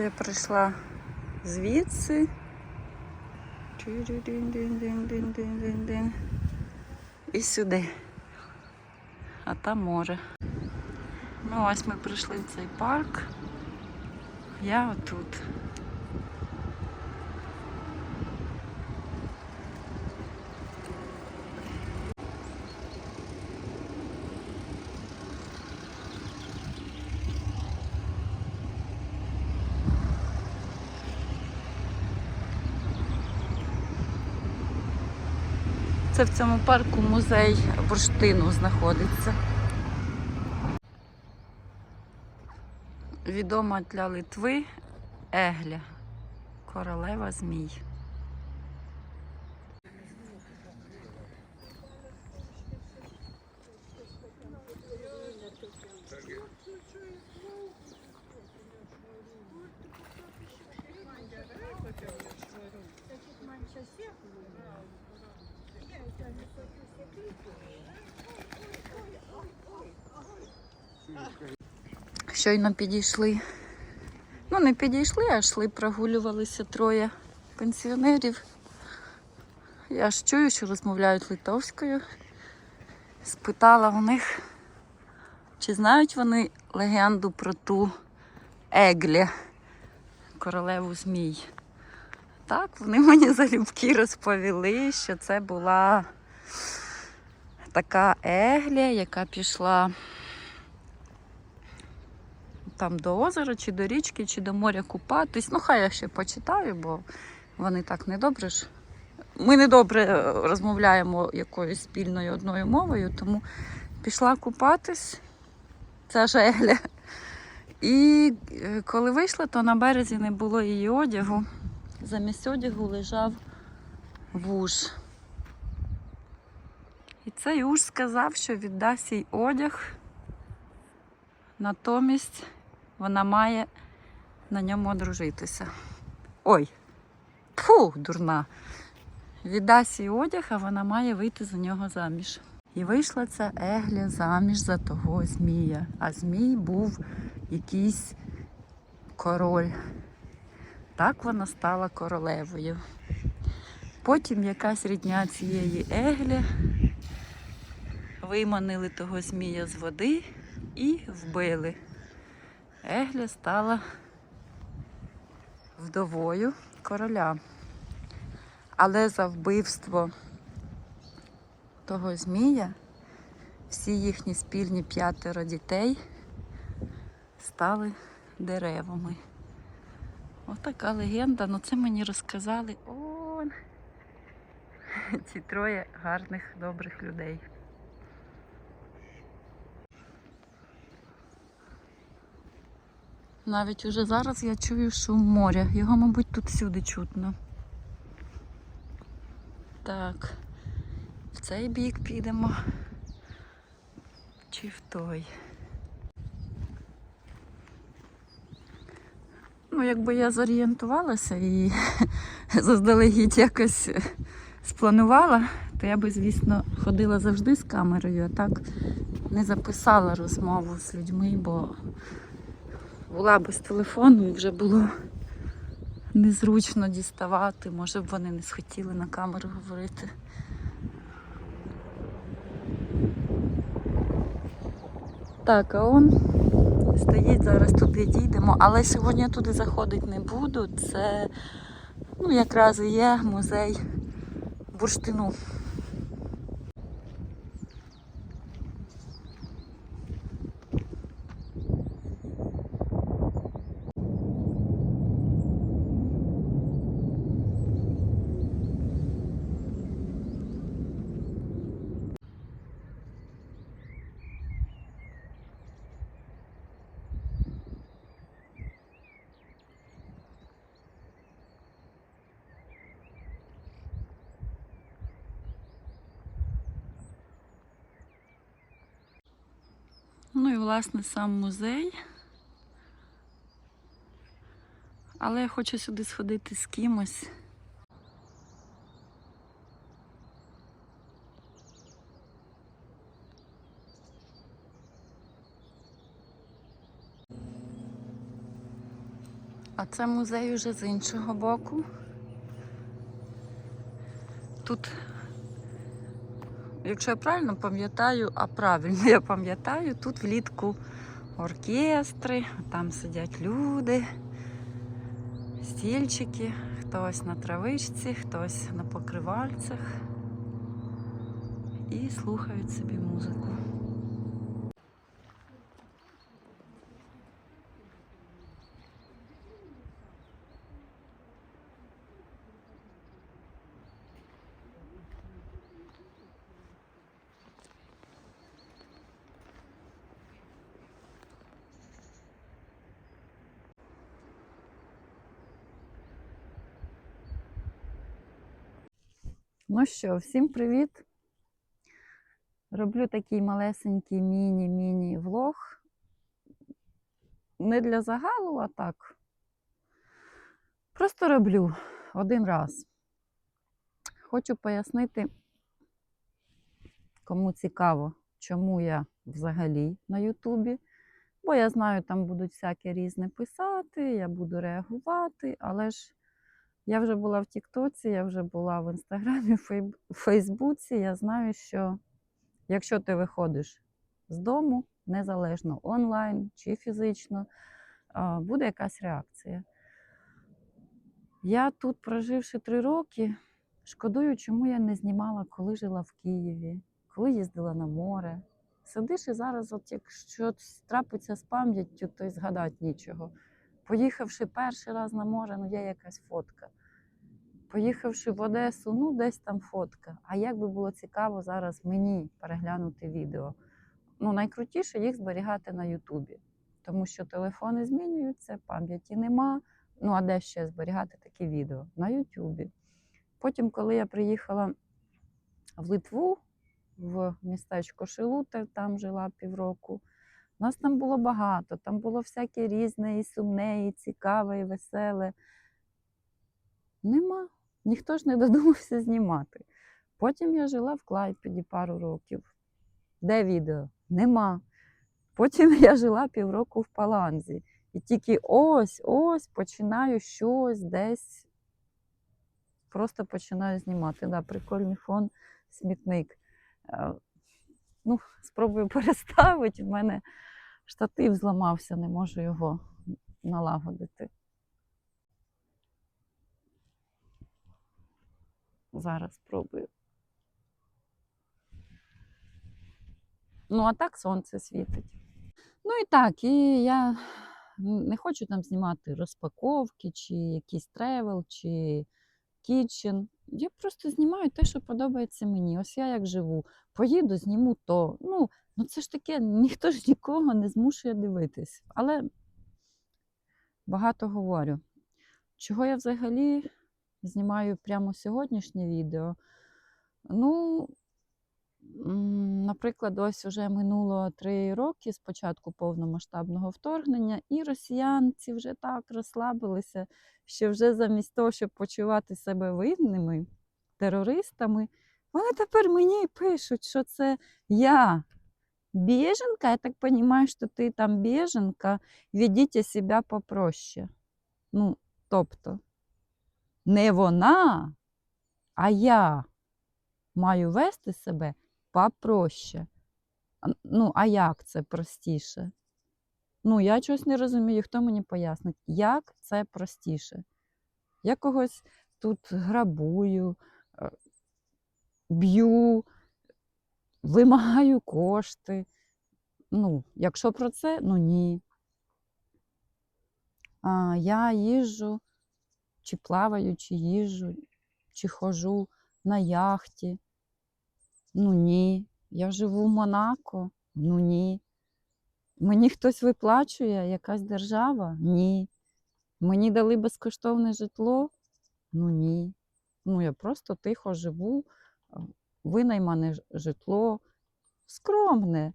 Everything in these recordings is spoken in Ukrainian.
я прийшла звідси. І сюди. А там море. Ну, ось ми прийшли в цей парк. Я отут. Це в цьому парку музей бурштину знаходиться. Відома для Литви Егля, королева змій. Щойно підійшли. Ну, не підійшли, а йшли, прогулювалися троє пенсіонерів. Я ж чую, що розмовляють литовською. Спитала у них, чи знають вони легенду про ту Еглі, королеву змій. Так, вони мені залюбки розповіли, що це була така Еглі, яка пішла там до озера, чи до річки, чи до моря купатись. Ну, хай я ще почитаю, бо вони так недобре ж. Ми недобре е, розмовляємо якоюсь спільною одною мовою, тому пішла купатись. Ця жегля. І е, коли вийшла, то на березі не було її одягу. Замість одягу лежав вуж. І цей уж сказав, що віддасть їй одяг. Натомість вона має на ньому одружитися. Ой, фу, дурна. Віддасть їй одяг, а вона має вийти за нього заміж. І вийшла ця Егля заміж за того Змія. А Змій був якийсь король. Так вона стала королевою. Потім якась рідня цієї Еглі виманили того Змія з води і вбили. Егля стала вдовою короля. Але за вбивство того Змія всі їхні спільні п'ятеро дітей стали деревами. Отака легенда. Ну це мені розказали ці троє гарних, добрих людей. Навіть уже зараз я чую шум моря. Його, мабуть, тут всюди чутно. Так, в цей бік підемо. Чи в той. Ну, якби я зорієнтувалася і заздалегідь якось спланувала, то я би, звісно, ходила завжди з камерою, а так не записала розмову з людьми, бо була без телефону і вже було незручно діставати. Може б вони не схотіли на камеру говорити. Так, а он стоїть, зараз туди дійдемо, але сьогодні туди заходити не буду. Це ну, якраз і є музей бурштину. Ну і власне сам музей. Але я хочу сюди сходити з кимось. А це музей уже з іншого боку. Тут, якщо я правильно пам'ятаю, а правильно я пам'ятаю, тут влітку оркестри, там сидять люди, стільчики, хтось на травичці, хтось на покривальцях і слухають собі музику. Ну що, всім привіт! Роблю такий малесенький міні-міні влог. Не для загалу, а так. Просто роблю один раз. Хочу пояснити, кому цікаво, чому я взагалі на Ютубі. Бо я знаю, там будуть всяке різне писати, я буду реагувати, але ж я вже була в Тіктоці, я вже була в Інстаграмі, в Фейсбуці. Я знаю, що якщо ти виходиш з дому, незалежно онлайн чи фізично, буде якась реакція. Я тут, проживши три роки, шкодую, чому я не знімала, коли жила в Києві, коли їздила на море. Сидиш і зараз, от якщо трапиться з пам'яттю, то й згадати нічого. Поїхавши перший раз на море, ну є якась фотка. Поїхавши в Одесу, ну десь там фотка. А як би було цікаво зараз мені переглянути відео. Ну, найкрутіше їх зберігати на Ютубі, тому що телефони змінюються, пам'яті нема. Ну, а де ще зберігати такі відео? На Ютубі. Потім, коли я приїхала в Литву, в містечко Шилуте, там жила півроку. Нас там було багато, там було всяке різне, і сумне, і цікаве, і веселе. Нема. Ніхто ж не додумався знімати. Потім я жила в Клайпеді пару років. Де відео? Нема. Потім я жила півроку в Паланзі. І тільки ось, ось починаю щось десь. Просто починаю знімати. Да, прикольний фон, смітник. Е, Ну, спробую переставити. В мене штатив зламався, не можу його налагодити. Зараз спробую. Ну, а так сонце світить. Ну і так, і я не хочу там знімати розпаковки, чи якийсь тревел, чи кітчен. Я просто знімаю те, що подобається мені. Ось я як живу. Поїду, зніму то. Ну, ну це ж таке, ніхто ж нікого не змушує дивитись. Але багато говорю. Чого я взагалі знімаю прямо сьогоднішнє відео? Ну, наприклад, ось уже минуло три роки з початку повномасштабного вторгнення, і росіянці вже так розслабилися, що вже замість того, щоб почувати себе винними терористами, вони тепер мені пишуть, що це я. Беженка, я так понимаю, що ти там беженка, ведіть себе попроще. Ну, тобто, не вона, а я маю вести себе попроще. Ну, а як це простіше? Ну, я чогось не розумію, хто мені пояснить, як це простіше. Я когось тут грабую, е, б'ю, вимагаю кошти. Ну, якщо про це, ну ні. А, я їжджу, чи плаваю, чи їжджу, чи хожу на яхті. Ну ні. Я живу в Монако. Ну ні. Мені хтось виплачує, якась держава? Ні. Мені дали безкоштовне житло? Ну ні. Ну, я просто тихо живу, винаймане житло, скромне.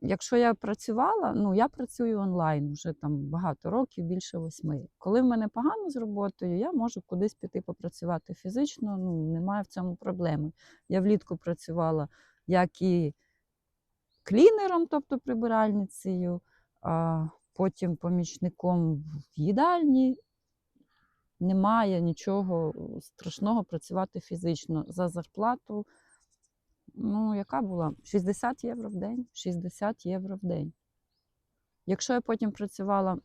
Якщо я працювала, ну я працюю онлайн вже там багато років, більше восьми. Коли в мене погано з роботою, я можу кудись піти попрацювати фізично, ну немає в цьому проблеми. Я влітку працювала як і клінером, тобто прибиральницею, а потім помічником в їдальні. Немає нічого страшного працювати фізично за зарплату. Ну, яка була? 60 євро в день. 60 євро в день. Якщо я потім працювала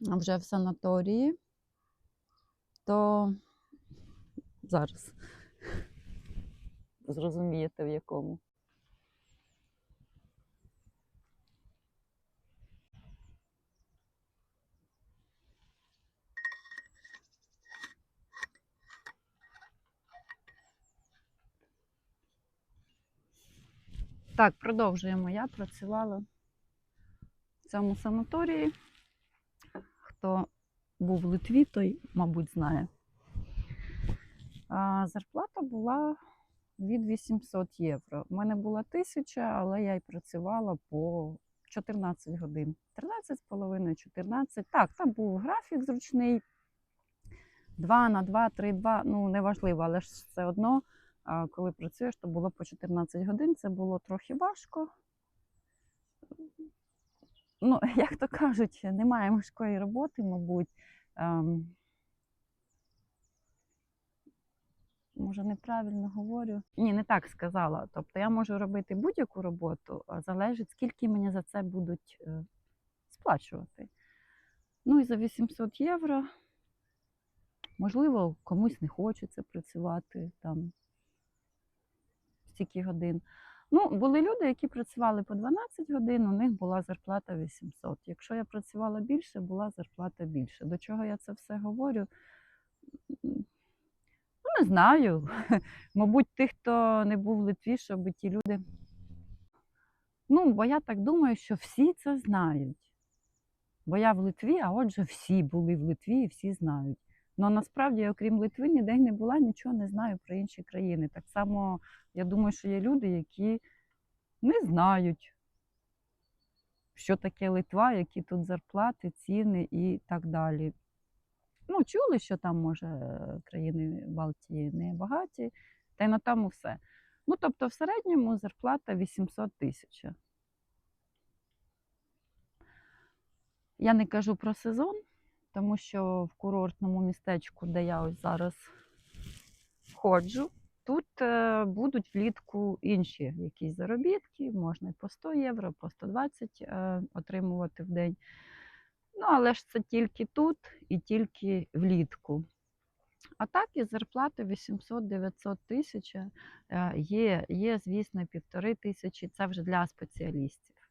вже в санаторії, то зараз зрозумієте в якому. Так, продовжуємо. Я працювала в цьому санаторії. Хто був в Литві, той, мабуть, знає. А зарплата була від 800 євро. У мене була 1000, але я й працювала по 14 годин. 13,5, 14. Так, там був графік зручний. 2 на 2, 3, 2, ну неважливо, але ж все одно, коли працюєш, то було по 14 годин. Це було трохи важко. Ну, як то кажуть, немає важкої роботи, мабуть. Ем, може, неправильно говорю. Ні, не так сказала. Тобто я можу робити будь-яку роботу, а залежить, скільки мені за це будуть е, сплачувати. Ну і за 800 євро, можливо, комусь не хочеться працювати там стільки годин. Ну, були люди, які працювали по 12 годин, у них була зарплата 800. Якщо я працювала більше, була зарплата більше. До чого я це все говорю? Ну, не знаю. Мабуть, тих, хто не був в Литві, щоб ті люди. Ну, бо я так думаю, що всі це знають. Бо я в Литві, а отже, всі були в Литві і всі знають. Ну насправді, окрім Литви, ніде не була, нічого не знаю про інші країни. Так само, я думаю, що є люди, які не знають, що таке Литва, які тут зарплати, ціни і так далі. Ну, чули, що там, може, е, країни Балтії не багаті, та й на тому все. Ну, тобто, в середньому зарплата 800 тисяч. Я не кажу про сезон, тому що в курортному містечку, де я ось зараз ходжу, тут е, будуть влітку інші якісь заробітки, можна і по 100 євро, по 120 е, отримувати в день. Ну, але ж це тільки тут і тільки влітку. А так і зарплати 800-900 тисяч е, є, є, звісно, півтори тисячі, це вже для спеціалістів.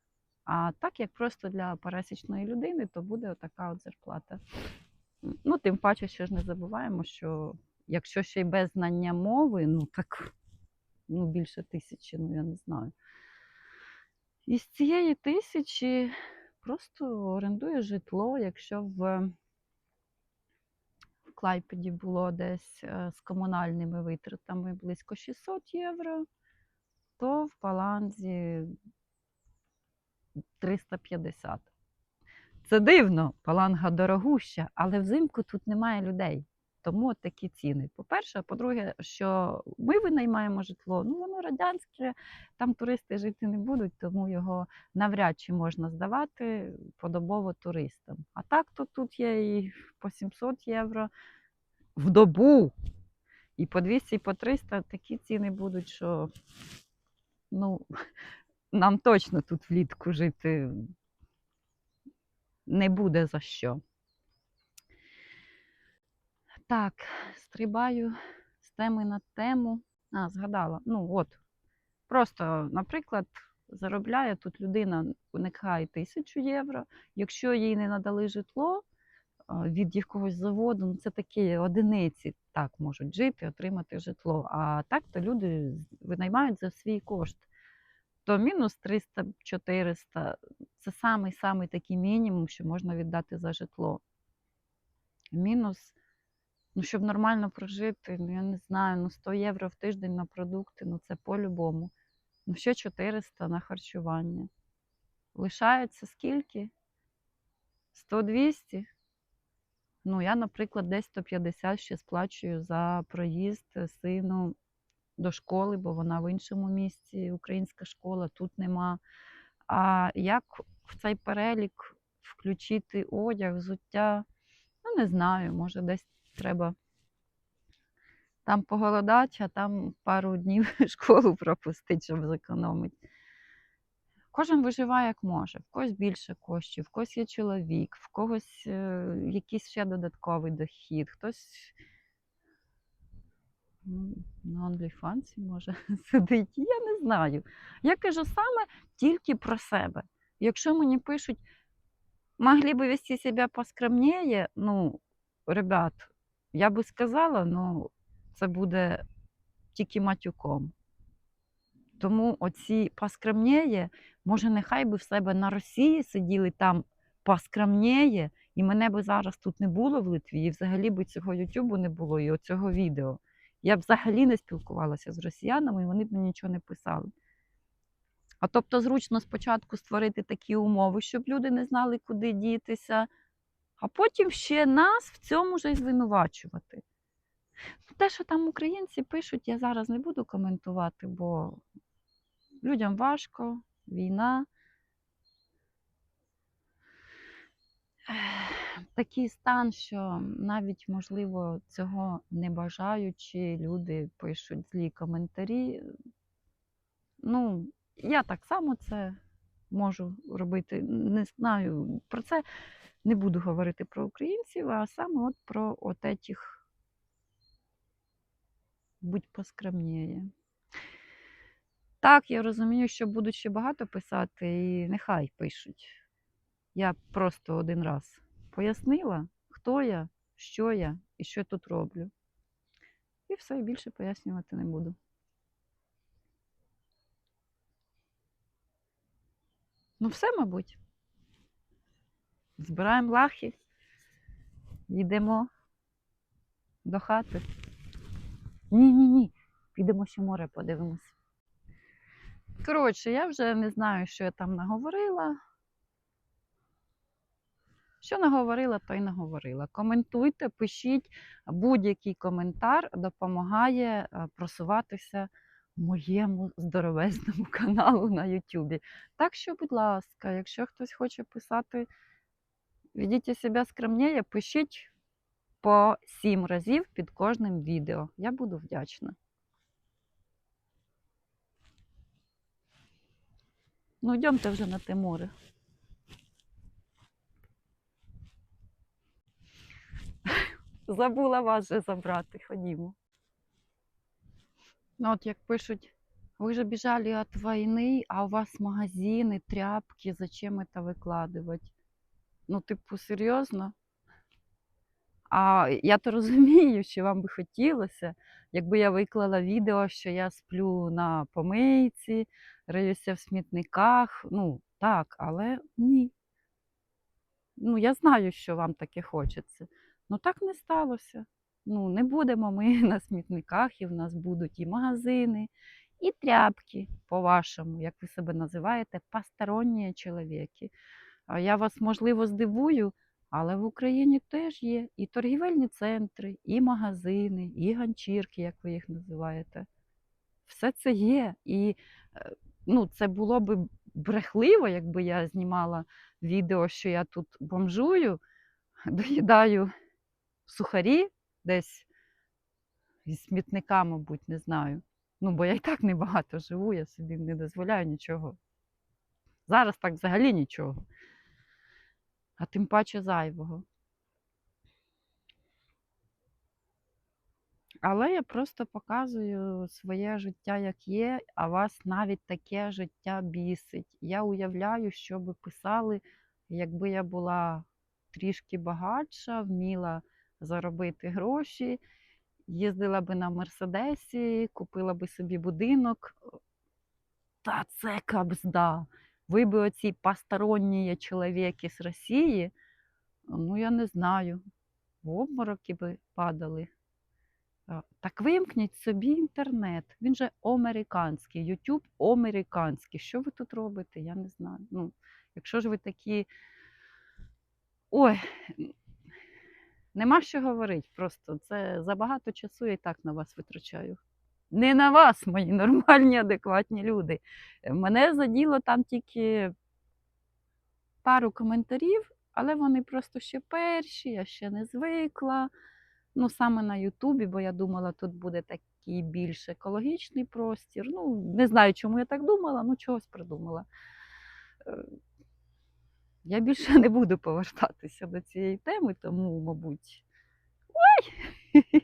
А так як просто для пересічної людини, то буде отака от зарплата. Ну, тим паче, що ж не забуваємо, що якщо ще й без знання мови, ну так ну, більше тисячі, ну я не знаю. І з цієї тисячі просто орендує житло, якщо в, в Клайпеді було десь е, з комунальними витратами близько 600 євро, то в Паланзі 350. Це дивно, паланга дорогуща, але взимку тут немає людей. Тому такі ціни. По-перше, а по-друге, що ми винаймаємо житло, ну воно радянське, там туристи жити не будуть, тому його навряд чи можна здавати подобово туристам. А так то тут є і по 700 євро в добу, і по 200, і по 300 такі ціни будуть, що ну, нам точно тут влітку жити не буде за що. Так, стрибаю з теми на тему. А, згадала. Ну, от. Просто, наприклад, заробляє тут людина нехай тисячу євро. Якщо їй не надали житло від якогось заводу, ну це такі одиниці так можуть жити, отримати житло. А так то люди винаймають за свій кошт. То мінус 300-400 це самий-самий такий мінімум, що можна віддати за житло. Мінус, ну, щоб нормально прожити, ну я не знаю, ну 100 євро в тиждень на продукти, ну це по-любому. Ну, ще 400 на харчування. Лишається скільки? 100-200? Ну, я, наприклад, десь 150 ще сплачую за проїзд сину до школи, бо вона в іншому місці, українська школа, тут нема. А як в цей перелік включити одяг, взуття. Ну, не знаю, може, десь треба там поголодати, а там пару днів школу пропустити, щоб зекономити. Кожен виживає як може. В когось більше коштів, в когось є чоловік, в когось е, якийсь ще додатковий дохід, хтось ну, на OnlyFans може сидить. Я не знаю. Я кажу саме тільки про себе. Якщо мені пишуть, могли би вести себе поскромніше, ну, ребят, я би сказала, ну, це буде тільки матюком. Тому оці поскромніє, може, нехай би в себе на Росії сиділи там поскромніє, і мене би зараз тут не було в Литві, і взагалі би цього Ютубу не було, і оцього відео. Я б взагалі не спілкувалася з росіянами, і вони б мені нічого не писали. А тобто, зручно спочатку створити такі умови, щоб люди не знали, куди дітися, а потім ще нас в цьому ж і звинувачувати. Те, що там українці пишуть, я зараз не буду коментувати, бо людям важко, війна. Такий стан, що навіть, можливо, цього не бажаючи, люди пишуть злі коментарі. Ну, я так само це можу робити. Не знаю. Про це не буду говорити про українців, а саме от про от етих будь поскромніє. Так, я розумію, що будуть ще багато писати, і нехай пишуть. Я просто один раз пояснила, хто я, що я і що я тут роблю. І все, більше пояснювати не буду. Ну, все, мабуть. Збираємо лахи, йдемо до хати. Ні, ні, ні. Підемо ще море подивимось. Коротше, я вже не знаю, що я там наговорила. Що наговорила, то й наговорила. Коментуйте, пишіть будь-який коментар допомагає е, просуватися моєму здоровезному каналу на Ютубі. Так що, будь ласка, якщо хтось хоче писати, ведіть себе скромніше, пишіть по сім разів під кожним відео. Я буду вдячна. Ну, йдемте вже на те море. Забула вас же забрати, ходімо. Ну, от як пишуть, ви же біжали від війни, а у вас магазини, тряпки, зачем это викладувати? Ну, типу, серйозно? А я то розумію, що вам би хотілося, якби я виклала відео, що я сплю на помийці, риюся в смітниках. Ну, так, але ні. Ну, я знаю, що вам таке хочеться. Ну так не сталося. Ну, не будемо ми на смітниках, і в нас будуть і магазини, і тряпки, по-вашому, як ви себе називаєте, посторонні чоловіки. Я вас, можливо, здивую, але в Україні теж є і торгівельні центри, і магазини, і ганчірки, як ви їх називаєте. Все це є. І е, ну, це було б брехливо, якби я знімала відео, що я тут бомжую, доїдаю сухарі десь із смітника, мабуть, не знаю. Ну, бо я і так небагато живу, я собі не дозволяю нічого. Зараз так взагалі нічого. А тим паче зайвого. Але я просто показую своє життя, як є, а вас навіть таке життя бісить. Я уявляю, що би писали, якби я була трішки багатша, вміла заробити гроші, їздила би на Мерседесі, купила би собі будинок. Та це кабзда. Ви би оці посторонні чоловіки з Росії, ну я не знаю, в обмороки би падали. Так вимкніть собі інтернет. Він же американський, YouTube американський. Що ви тут робите? Я не знаю. Ну, якщо ж ви такі. Ой, нема що говорити. Просто це забагато часу я і так на вас витрачаю. Не на вас, мої нормальні, адекватні люди. Мене заділо там тільки пару коментарів Але вони просто ще перші, я ще не звикла. Ну, саме на Ютубі, бо я думала, тут буде такий більш екологічний простір. Ну, не знаю, чому я так думала, ну чогось придумала. Я більше не буду повертатися до цієї теми, тому, мабуть. Ой!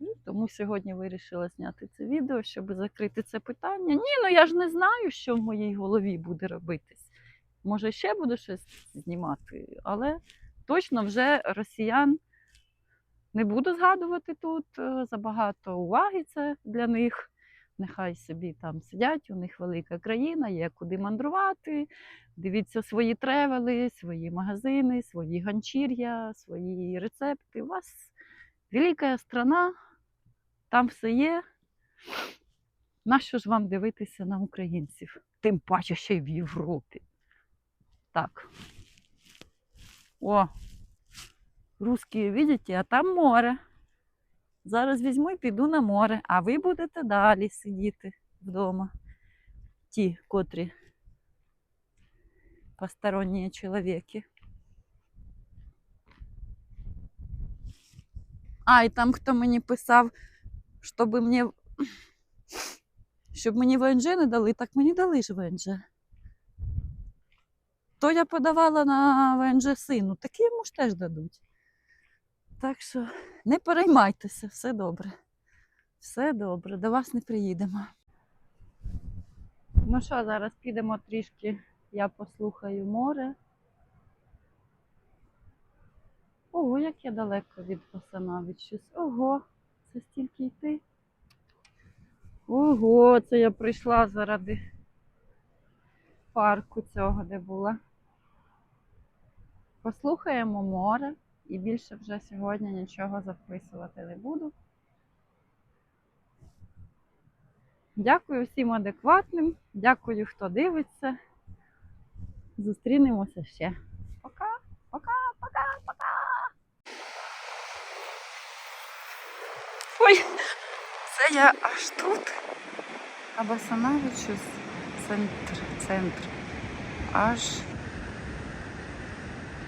Ну, Тому сьогодні вирішила зняти це відео, щоб закрити це питання. Ні, ну я ж не знаю, що в моїй голові буде робитись. Може, ще буду щось знімати, але точно вже росіян не буду згадувати тут. е, Забагато уваги це для них. Нехай собі там сидять, у них велика країна, є куди мандрувати. Дивіться свої тревели, свої магазини, свої ганчір'я, свої рецепти. У вас велика страна, там все є. Нащо ж вам дивитися на українців? Тим паче ще й в Європі. Так. О, русські, видите, а там море. Зараз візьму і піду на море, а ви будете далі сидіти вдома. Ті, котрі посторонні чоловіки. А, і там хто мені писав, щоб мені, щоб мені ВНЖ не дали, так мені дали ж ВНЖ. То я подавала на ВНЖ сину, так йому ж теж дадуть. Так що не переймайтеся, все добре. Все добре, до вас не приїдемо. Ну що, зараз підемо трішки, я послухаю море. Ого, як я далеко від Осановичус. Ого, це стільки йти. Ого, це я прийшла заради парку цього, де була. Послухаємо море і більше вже сьогодні нічого записувати не буду. Дякую всім адекватним, дякую, хто дивиться. Зустрінемося ще. Пока, пока, пока, пока. Ой, це я аж тут. Або Санавичус, центр, центр. Аж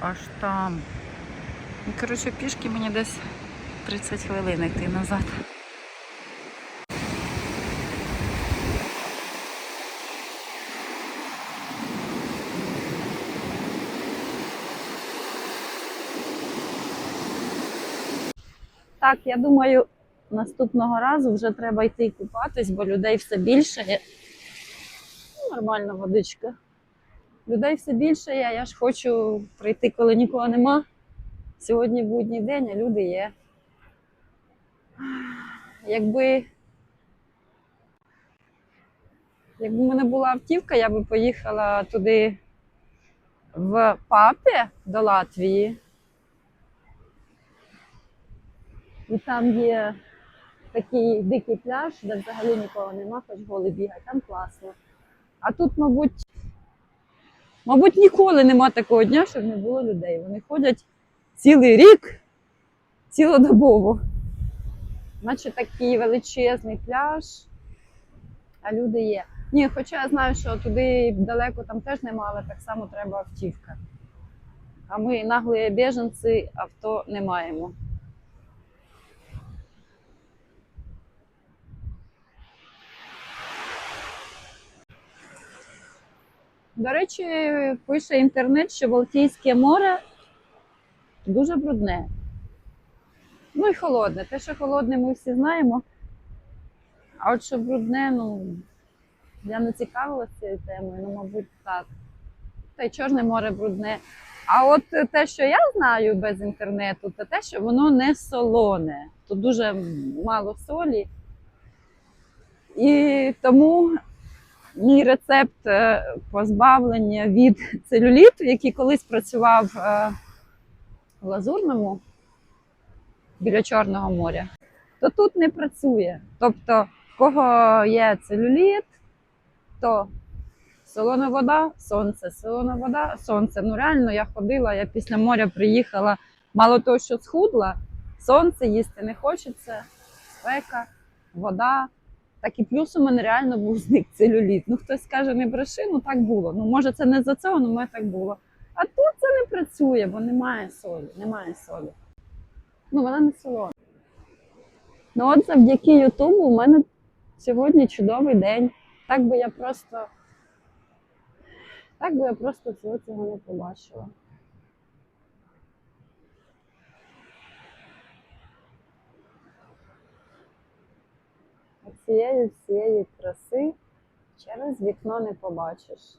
аж там. Коротше, пішки мені десь 30 хвилин йти назад. Так, я думаю, наступного разу вже треба йти купатись, бо людей все більше. є. Ну, Нормальна водичка. Людей все більше є. Я ж хочу прийти, коли нікого нема. Сьогодні будній день, а люди є. Якби, якби в мене була автівка, я би поїхала туди в Папі до Латвії. І там є такий дикий пляж, де взагалі нікого нема, хоч голи бігать, там класно. А тут, мабуть, мабуть, ніколи нема такого дня, щоб не було людей. Вони ходять цілий рік, цілодобово. Наче такий величезний пляж, а люди є. Ні, хоча я знаю, що туди далеко там теж нема, але так само треба автівка. А ми наглі біженці, авто не маємо. До речі, пише інтернет, що Балтійське море дуже брудне. Ну і холодне. Те, що холодне, ми всі знаємо. А от що брудне, ну я не цікавилася цією темою, ну, мабуть, так. Та й Чорне море брудне. А от те, що я знаю без інтернету, це те, що воно не солоне. Тут дуже мало солі. І тому мій рецепт е, позбавлення від целюліту, який колись працював е, Лазурному біля Чорного моря, то тут не працює. Тобто, в кого є целюліт, то солона вода, сонце, солона вода, сонце. Ну реально я ходила, я після моря приїхала, мало того, що схудла, сонце їсти не хочеться, спека, вода. Так і плюс у мене реально був зник целюліт. Ну хтось скаже, не бреши, ну так було. Ну може це не за цього, але у мене так було. А тут це не працює, бо немає солі. Немає солі. Ну, вона не солона. Ну от завдяки Ютубу у мене сьогодні чудовий день. Так би я просто. Так би я просто всього цього не побачила. Цієї всієї краси через вікно не побачиш.